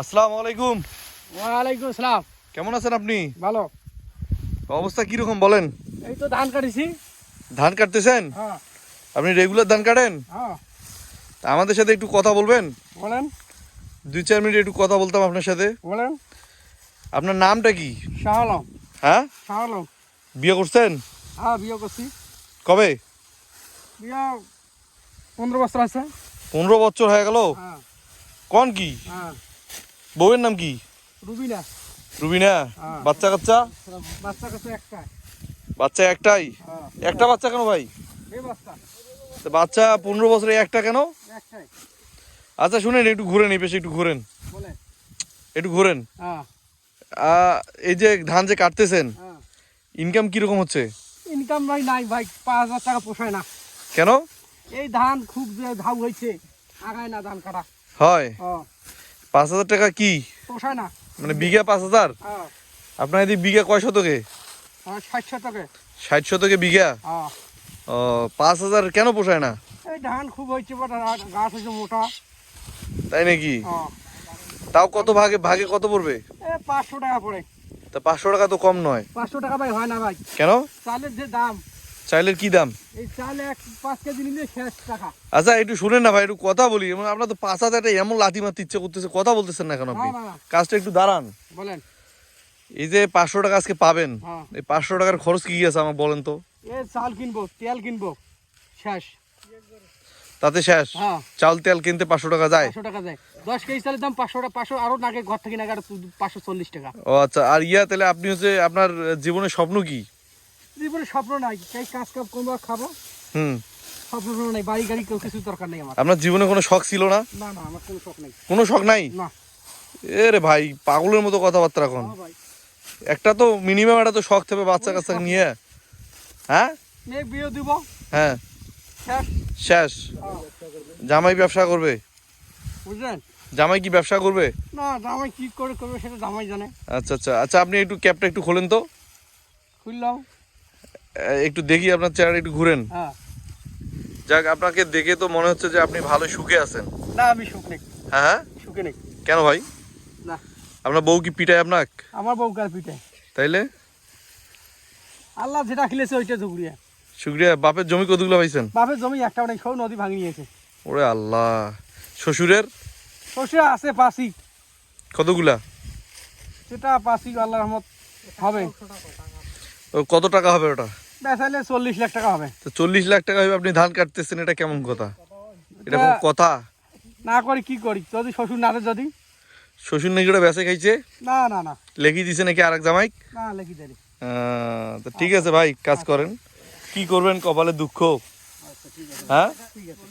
আসসালামু আলাইকুম। ওয়ালাইকুম আসসালাম। কেমন আছেন আপনি? ভালো। অবস্থা কীরকম বলেন? এই তো ধান কাটিছি। ধান কাটতেছেন? হ্যাঁ। আপনি রেগুলার ধান কাটেন? হ্যাঁ। আমাদের সাথে একটু কথা বলবেন? বলেন। দুই চার মিনিট একটু কথা বলতাম আপনার সাথে। বলেন। আপনার নামটা কি? শাহ আলম। হ্যাঁ? শাহ আলম। বিয়ে করছেন? হ্যাঁ বিয়ে করছি। কবে? বিয়ে পনেরো বছর আছে। পনেরো বছর হয়ে গেল? হ্যাঁ। কোন কি? হ্যাঁ। বউয়ের নাম কি? রুবিনা। রুবিনা? হ্যাঁ। বাচ্চা কাচ্চা? বাচ্চা কাছে একটা বাচ্চা একটাই? হ্যাঁ। একটা বাচ্চা কেন ভাই? বাচ্চা। পনেরো বছরে একটা কেন? আচ্ছা শুনেন একটু ঘুরেন এই পেশে একটু ঘুরেন। একটু ঘুরেন। হ্যাঁ। এই যে ধান যে কাটতেছেন ইনকাম কীরকম হচ্ছে? ইনকাম ভাই নাই ভাই পাঁচ হাজার টাকা পোষায় না। কেন? এই ধান খুব যে ধাউ হয়েছে আগায় না ধান কাটা। হয়। পাঁচ হাজার টাকা কি? পোষায় না। মানে বিঘা পাঁচ হাজার? হ্যাঁ। আপনার এদিকে বিঘা কয় শতকে? হ্যাঁ ষাট শতকে। ষাট শতকে বিঘা? হ্যাঁ। ও পাঁচ হাজার কেন পোষায় না? এই ধান খুব হয়েছে গাছ হয়েছে মোটা। তাই নাকি? তাও কত ভাগে ভাগে কত পড়বে? এ পাঁচশো টাকা পড়ে। তা পাঁচশো টাকা তো কম নয়। পাঁচশো টাকা ভাই হয় না ভাই। কেন? চালের যে দাম। চাইলের কি দাম? এই চাল এক পাঁচ কেজি নিলে শেষ টাকা। আচ্ছা একটু শুনেন না ভাই একটু কথা বলি। এমন আপনার তো পাঁচ হাজার টাকা এমন লাথি মারতে ইচ্ছে করতেছে কথা বলতেছেন না কেন আপনি। কাজটা একটু দাঁড়ান। বলেন। এই যে পাঁচশো টাকা আজকে পাবেন হ্যাঁ। এই পাঁচশো টাকার খরচ কি আছে আমার বলেন তো? এ চাল কিনবো তেল কিনবো শেষ। তাতে শেষ? হ্যাঁ। চাল তেল কিনতে পাঁচশো টাকা যায়? পাঁচশো টাকা যায়। দশ কেজি চালের দাম পাঁচশো টাকা পাঁচশো আরও নাগে ঘর থেকে আরও পাঁচশো চল্লিশ টাকা। ও আচ্ছা আর ইয়া তাহলে আপনি হচ্ছে আপনার জীবনের স্বপ্ন কি? জীবনে স্বপ্ন নাই। এই কাজ কাপ করব খাব। হুম। স্বপ্ন নাই বাড়ি গাড়ি কেউ কিছু দরকার নেই আমার। আপনার জীবনে কোনো শখ ছিল না? না না আমার কোনো শখ নেই। কোনো শখ নাই? না। এ রে ভাই পাগলের মতো কথাবার্তা এখন। হ্যাঁ একটা তো মিনিমাম একটা তো শখ থাকবে বাচ্চা কাচ্চা নিয়ে। হ্যাঁ? মেয়ে বিয়ে দিব। হ্যাঁ। শেষ। জামাই ব্যবসা করবে। বুঝলেন? জামাই কি ব্যবসা করবে? না জামাই কি করে করবে সেটা জামাই জানে। আচ্ছা আচ্ছা। আচ্ছা আপনি একটু ক্যাপটা একটু খোলেন তো। খুললাম। একটু দেখি আপনার চেহারা একটু ঘুরেন। হ্যাঁ। যাক আপনাকে দেখে তো মনে হচ্ছে যে আপনি ভালো সুখে আছেন। না আমি সুখ নেই। হ্যাঁ হ্যাঁ? সুখে নেই। কেন ভাই? না। আপনার বউ কি পিটায় আপনাক? আমার বউ কার পিঠে তাইলে? আল্লাহ যেটা খেলেছে ওইটা ঝুগড়িয়া শুক্রিয়া বাপের জমি কতগুলো পাইছেন? বাপের জমি একটা অনেক সব নদী ভাঙি নিয়েছে ওরে আল্লাহ। শ্বশুরের? শ্বশুর আছে পাশি কতগুলা? সেটা পাশি আল্লাহ রহমত হবে। কত টাকা হবে ওটা? বেচাইলে চল্লিশ লাখ টাকা হবে। তো চল্লিশ লাখ টাকা হবে আপনি ধান কাটতেছেন এটা কেমন কথা? এটা কোনো কথা? না করি কি করি? যদি শ্বশুর না দেয় যদি? শ্বশুর নাকি ওটা বেঁচে খাইছে? না না না। লেখি দিছে নাকি আরেক জামাই? না লেখি দেরি তো ঠিক আছে ভাই কাজ করেন। কি করবেন কপালে দুঃখ? হ্যাঁ ঠিক আছে।